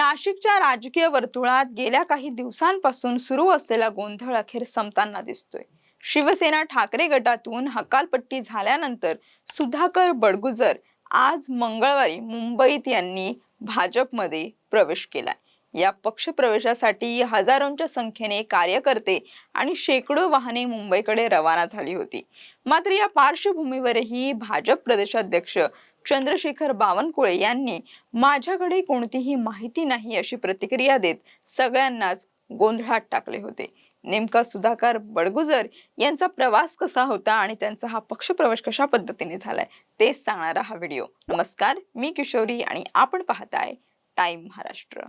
नाशिकच्या राजकीय वर्तुळात गेल्या काही दिवसांपासून सुरू असलेला गोंधळ अखेर संपताना दिसतोय. शिवसेना ठाकरे गटातून हकालपट्टी झाल्यानंतर सुधाकर बडगुजर आज मंगळवारी मुंबईत यांनी भाजपमध्ये प्रवेश केलाय. या पक्ष प्रवेशासाठी हजारोंच्या संख्येने कार्यकर्ते आणि शेकडो वाहने मुंबईकडे रवाना झाली होती. मात्र या पार्श्वभूमीवरही भाजप प्रदेशाध्यक्ष चंद्रशेखर बावनकुळे यांनी माझ्याकडे कोणतीही माहिती नाही अशी प्रतिक्रिया देत सगळ्यांनाच गोंधळात टाकले होते. नेमका सुधाकर बडगुजर यांचा प्रवास कसा होता आणि त्यांचा हा पक्षप्रवेश कशा पद्धतीने झालाय तेच सांगणारा हा व्हिडिओ. नमस्कार मी किशोरी आणि आपण पाहताय टाइम महाराष्ट्र.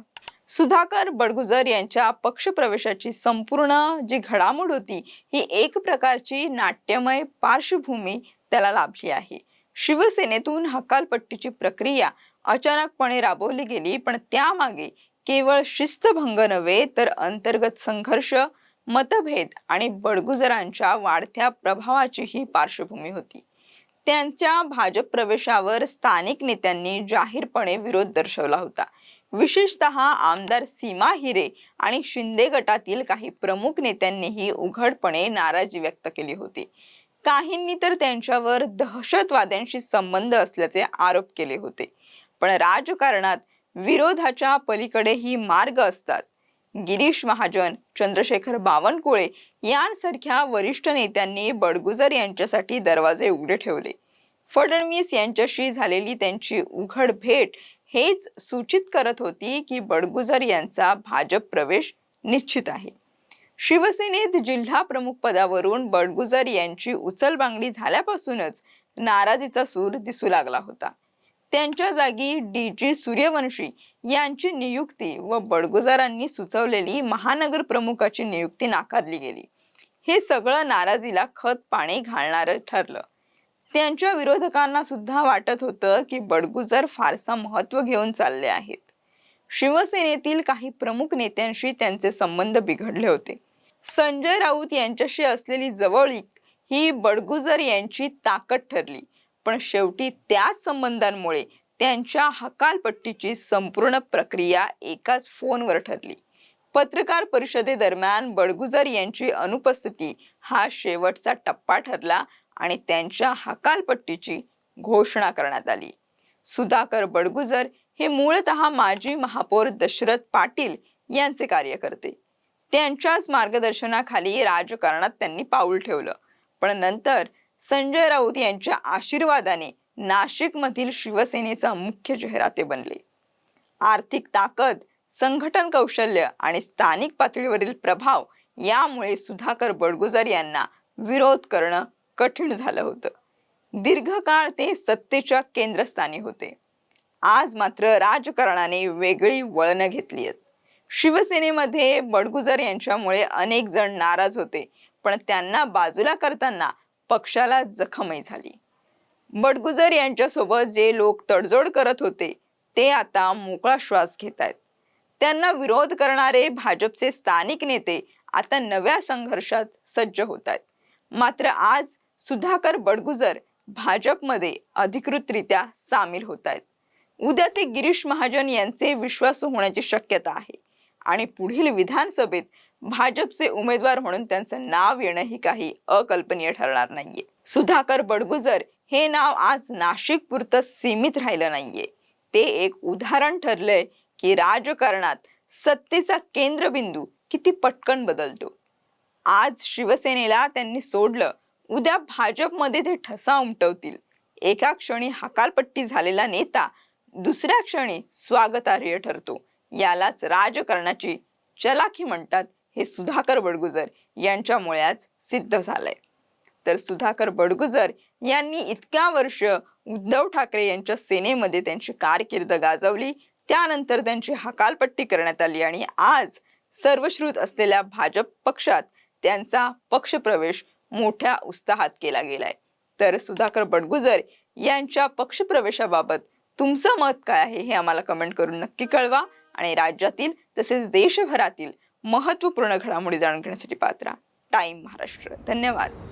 सुधाकर बडगुजर यांच्या पक्षप्रवेशाची संपूर्ण जी घडामोड होती ही एक प्रकारची नाट्यमय पार्श्वभूमी त्याला लाभली आहे. शिवसेनेतून हकालपट्टीची प्रक्रिया अचानकपणे राबवली गेली पण त्यामागे केवळ शिस्तभंग नव्हे तर अंतर्गत संघर्ष मतभेद आणि बडगुजरांच्या वाढत्या प्रभावाची ही पार्श्वभूमी होती. त्यांच्या भाजप प्रवेशावर स्थानिक नेत्यांनी जाहीरपणे विरोध दर्शवला होता. विशेषतः आमदार सीमा हिरे आणि शिंदे गटातील काही प्रमुख नेत्यांनीही उघडपणे नाराजी व्यक्त केली होती. काहींनी तर त्यांच्यावर दहशतवाद्यांशी संबंध असल्याचे आरोप केले होते. पण राजकारणात विरोधाच्या पलीकडेही मार्ग असतात. गिरीश महाजन चंद्रशेखर बावनकुळे यांसारख्या वरिष्ठ नेत्यांनी बडगुजर यांच्यासाठी दरवाजे उघडे ठेवले. फडणवीस यांच्याशी झालेली त्यांची उघड भेट हेच सूचित करत होती की बडगुजर यांचा भाजप प्रवेश निश्चित आहे. शिवसेनेत जिल्हा प्रमुख पदावरून बडगुजर यांची उचलबांगडी झाल्यापासूनच नाराजीचा सूर दिसू लागला होता. त्यांच्या जागी डी जी सूर्यवंशी यांची नियुक्ती व बडगुजारांनी सुचवलेली महानगर प्रमुखाची नियुक्ती नाकारली गेली. हे सगळं नाराजीला खत पाणी घालणारं ठरलं. त्यांच्या विरोधकांना सुद्धा वाटत होतं की बडगुजर फारसा महत्त्व घेऊन चालले आहेत. शिवसेनेतील काही प्रमुख नेत्यांशी त्यांचे संबंध बिघडले होते. संजय राऊत यांच्याशी असलेली जवळीक ही बडगुजर यांची ताकद ठरली. पण शेवटी त्याच संबंधांमुळे त्यांच्या हकालपट्टीची संपूर्ण प्रक्रिया एकाच फोनवर ठरली. पत्रकार परिषदेदरम्यान बडगुजर यांची अनुपस्थिती हा शेवटचा टप्पा ठरला आणि त्यांच्या हकालपट्टीची घोषणा करण्यात आली. सुधाकर बडगुजर हे मूळतः माजी महापौर दशरथ पाटील यांचे कार्यकर्ते. त्यांच्याच मार्गदर्शनाखाली राजकारणात त्यांनी पाऊल ठेवलं. पण नंतर संजय राऊत यांच्या आशीर्वादाने नाशिकमधील शिवसेनेचा मुख्य चेहरा ते बनले. आर्थिक ताकद संघटन कौशल्य आणि स्थानिक पातळीवरील प्रभाव यामुळे सुधाकर बडगुजर यांना विरोध करणं कठीण झालं होतं. दीर्घकाळ ते सत्तेच्या केंद्रस्थानी होते. आज मात्र राजकारणाने वेगळी वळणं घेतली आहेत. शिवसेनेमध्ये बडगुजर यांच्यामुळे अनेक जण नाराज होते पण त्यांना बाजूला करताना पक्षाला जखमही झाली. बडगुजर यांच्यासोबत जे लोक तडजोड करत होते ते आता मोकळा श्वास घेत आहेत त्यांना विरोध करणारे भाजपचे स्थानिक नेते आता नव्या संघर्षात सज्ज होत आहेत मात्र आज सुधाकर बडगुजर भाजपमध्ये अधिकृतरित्या सामील होत आहेत उद्या ते गिरीश महाजन यांचे विश्वासू होण्याची शक्यता आहे. आणि पुढील विधानसभेत भाजपचे उमेदवार म्हणून त्यांचं नाव येणं ही काही अकल्पनीय ठरणार नाहीये. सुधाकर बडगुजर हे नाव आज नाशिक पुरतं सीमित राहिलं नाहीये. ते एक उदाहरण ठरलंय की राजकारणात सत्तेचा केंद्रबिंदू किती पटकन बदलतो. आज शिवसेनेला त्यांनी सोडलं उद्या भाजपमध्ये ते ठसा उमटवतील. एका क्षणी हकालपट्टी झालेला नेता दुसऱ्या क्षणी स्वागतार्ह ठरतो. यालाच राजकारणाची चलाखी म्हणतात हे सुधाकर बडगुजर यांच्यामुळे आज सिद्ध झालंय. तर सुधाकर बडगुजर यांनी इतक्या वर्ष उद्धव ठाकरे यांच्या सेनेमध्ये त्यांची कारकीर्द गाजवली त्यानंतर त्यांची हकालपट्टी करण्यात आली आणि आज सर्वश्रुत असलेल्या भाजप पक्षात त्यांचा पक्षप्रवेश मोठ्या उत्साहात केला गेलाय. तर सुधाकर बडगुजर यांच्या पक्षप्रवेशाबाबत तुमचं मत काय आहे हे आम्हाला कमेंट करून नक्की कळवा. आणि राज्यातील तसेच देशभरातील महत्त्वपूर्ण घडामोडी जाणून घेण्यासाठी पात्रा टाईम महाराष्ट्र. धन्यवाद.